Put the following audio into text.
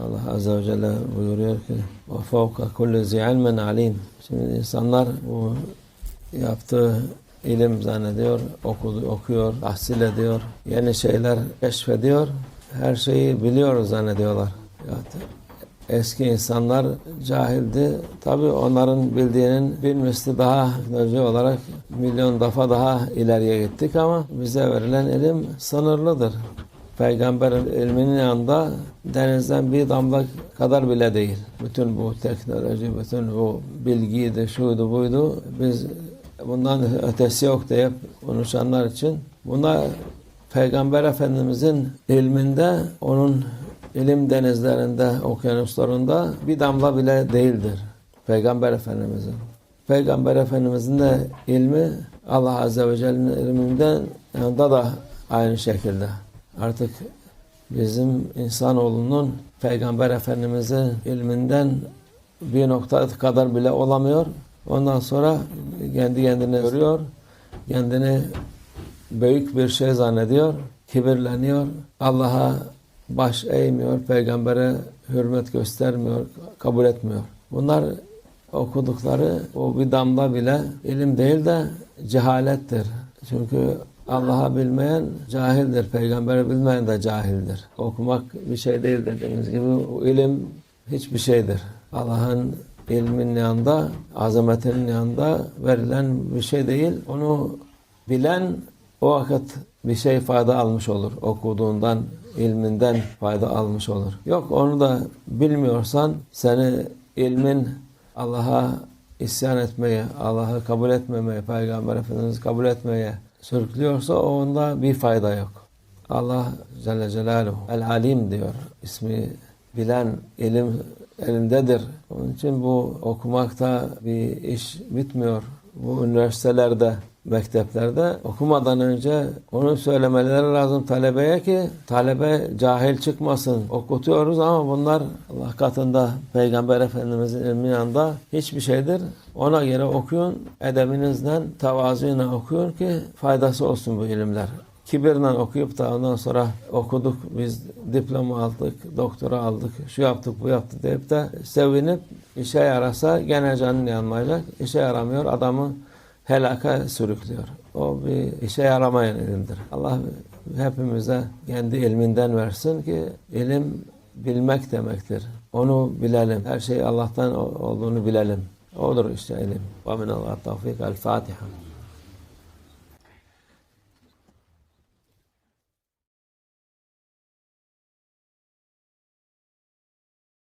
Allah Azze ve Celle buyuruyor ki وَفَوْقَ كُلِّ ذِي عِلْمٍ alim. Şimdi insanlar bu yaptığı ilim zannediyor, okudu, okuyor, tahsil ediyor, yeni şeyler keşfediyor, her şeyi biliyor zannediyorlar. Ya, eski insanlar cahildi. Tabi onların bildiğinin bir misli daha teknoloji olarak milyon defa daha ileriye gittik ama bize verilen ilim sınırlıdır. Peygamberin ilminin yanında denizden bir damla kadar bile değil. Bütün bu teknoloji, bütün bu bilgiydi, şuydu, buydu. Biz bundan ötesi yok diye konuşanlar için bunlar Peygamber Efendimizin ilminde, onun ilim denizlerinde, okyanuslarında bir damla bile değildir. Peygamber Efendimizin. Peygamber Efendimizin de ilmi Allah Azze ve Celle'nin ilminden yanında da aynı şekilde. Artık bizim insanoğlunun Peygamber Efendimizin ilminden bir nokta kadar bile olamıyor. Ondan sonra kendi kendine görüyor. Kendini büyük bir şey zannediyor. Kibirleniyor. Allah'a baş eğmiyor. Peygambere hürmet göstermiyor. Kabul etmiyor. Bunlar okudukları o bir damla bile ilim değil de cehalettir. Çünkü Allah'a bilmeyen cahildir. Peygamberi bilmeyen de cahildir. Okumak bir şey değil dediğimiz gibi ilim hiçbir şeydir. Allah'ın ilmin yanında, azametinin yanında verilen bir şey değil. Onu bilen o vakit bir şey fayda almış olur. Okuduğundan, ilminden fayda almış olur. Yok onu da bilmiyorsan seni ilmin Allah'a isyan etmeye, Allah'ı kabul etmemeye, Peygamber Efendimiz'i kabul etmeye sürüklüyorsa onda bir fayda yok. Allah Celle Celaluhu El Alim diyor. İsmi bilen ilim elindedir. Onun için bu okumakta bir iş bitmiyor. Bu üniversitelerde, mekteplerde okumadan önce onu söylemeleri lazım talebeye ki talebe cahil çıkmasın. Okutuyoruz ama bunlar Allah katında Peygamber Efendimizin ilmi yanında hiçbir şeydir. Ona göre okuyun, edebinizden, tavazuyla okuyun ki faydası olsun bu ilimler kibirle okuyup da ondan sonra okuduk biz diploma aldık, doktora aldık, şu yaptık bu yaptık deyip de sevinip işe yarasa gene canın yanmayacak. İşe yaramıyor adamı helaka sürüklüyor. O bir işe yaramayan ilimdir. Allah hepimize kendi ilminden versin ki ilim bilmek demektir. Onu bilelim. Her şey Allah'tan olduğunu bilelim. Olur işte ilim. Ve minallah tevfik. El Fatiha.